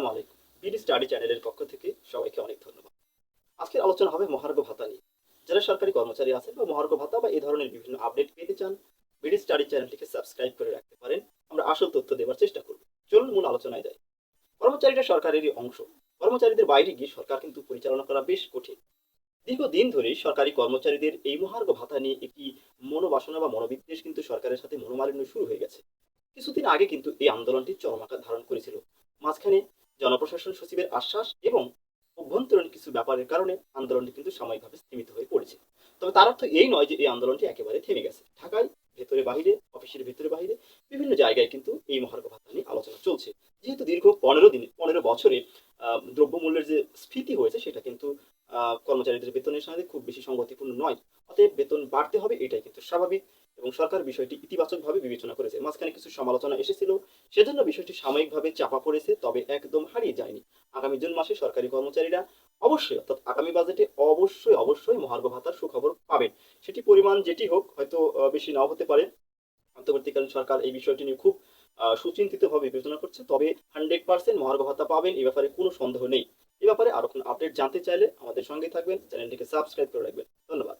আসসালামু আলাইকুম। BD study চ্যানেলের পক্ষ থেকে সবাইকে অনেক ধন্যবাদ। আজকের আলোচনা হবে মহার্ঘ ভাতা নিয়ে। যারা সরকারি কর্মচারী আছেন বা মহার্ঘ ভাতা বা এই ধরনের বিভিন্ন আপডেট পেতে চান, বিডি স্টাডি চ্যানেলটিকে সাবস্ক্রাইব করে রাখতে পারেন। আমরা আসল তথ্য দেওয়ার চেষ্টা করব। চলুন মূল আলোচনায় যাই। কর্মচারীরা সরকারেরই অংশ। কর্মচারীদের বাইরে গিয়ে সরকার কিন্তু পরিচালনা করা বেশ কঠিন। দীর্ঘদিন ধরেই সরকারি কর্মচারীদের এই মহার্ঘ ভাতা নিয়ে একটি মনোবাসনা বা মনোবিদ্বেষ কিন্তু সরকারের সাথে মনোমালিন্য শুরু হয়ে গেছে। কিছুদিন আগে কিন্তু এই আন্দোলনটি চরম আকার ধারণ করেছিল। মাঝখানে জনপ্রশাসন সচিবের আশ্বাস এবং অভ্যন্তরীণ কিছু ব্যাপারের কারণে আন্দোলনটি কিন্তু সাময়িকভাবে স্থিমিত হয়ে পড়েছে। তবে তার অর্থ এই নয় যে এই আন্দোলনটি একেবারে থেমে গেছে। ঢাকায়, ভেতরে বাহিরে, অফিসের ভেতরে বাহিরে বিভিন্ন জায়গায় কিন্তু এই মহার্ঘ ভাতা নিয়ে আলোচনা চলছে। যেহেতু দীর্ঘ পনেরো দিনে, পনেরো বছরে দ্রব্যমূল্যের যে স্ফীতি হয়েছে সেটা কিন্তু কর্মচারীদের বেতনের সঙ্গে খুব বেশি সংগতিপূর্ণ নয়। অতএব বেতন বাড়তে হবে, এটাই কিন্তু স্বাভাবিক। এবং সরকার বিষয়টি ইতিবাচকভাবে বিবেচনা করেছে। মাঝখানে কিছু সমালোচনা এসেছিল, সেজন্য বিষয়টি সাময়িকভাবে চাপা পড়েছে, তবে একদম হারিয়ে যায়নি। আগামী জুন মাসে সরকারি কর্মচারীরা অবশ্যই, অর্থাৎ আগামী বাজেটে অবশ্যই অবশ্যই মহার্ঘ ভাতার সুখবর পাবেন। সেটি পরিমাণ যেটি হোক, হয়তো বেশি নাও হতে পারে। অন্তর্বর্তীকালীন সরকার এই বিষয়টি নিয়ে খুব সুচিন্তিতভাবে বিবেচনা করছে, তবে হান্ড্রেড পার্সেন্ট মহার্ঘ ভাতা পাবেন এ ব্যাপারে কোনো সন্দেহ নেই। এ ব্যাপারে আরও কোনো আপডেট জানতে চাইলে আমাদের সঙ্গে থাকবেন। চ্যানেলটিকে সাবস্ক্রাইব করে রাখবেন। ধন্যবাদ।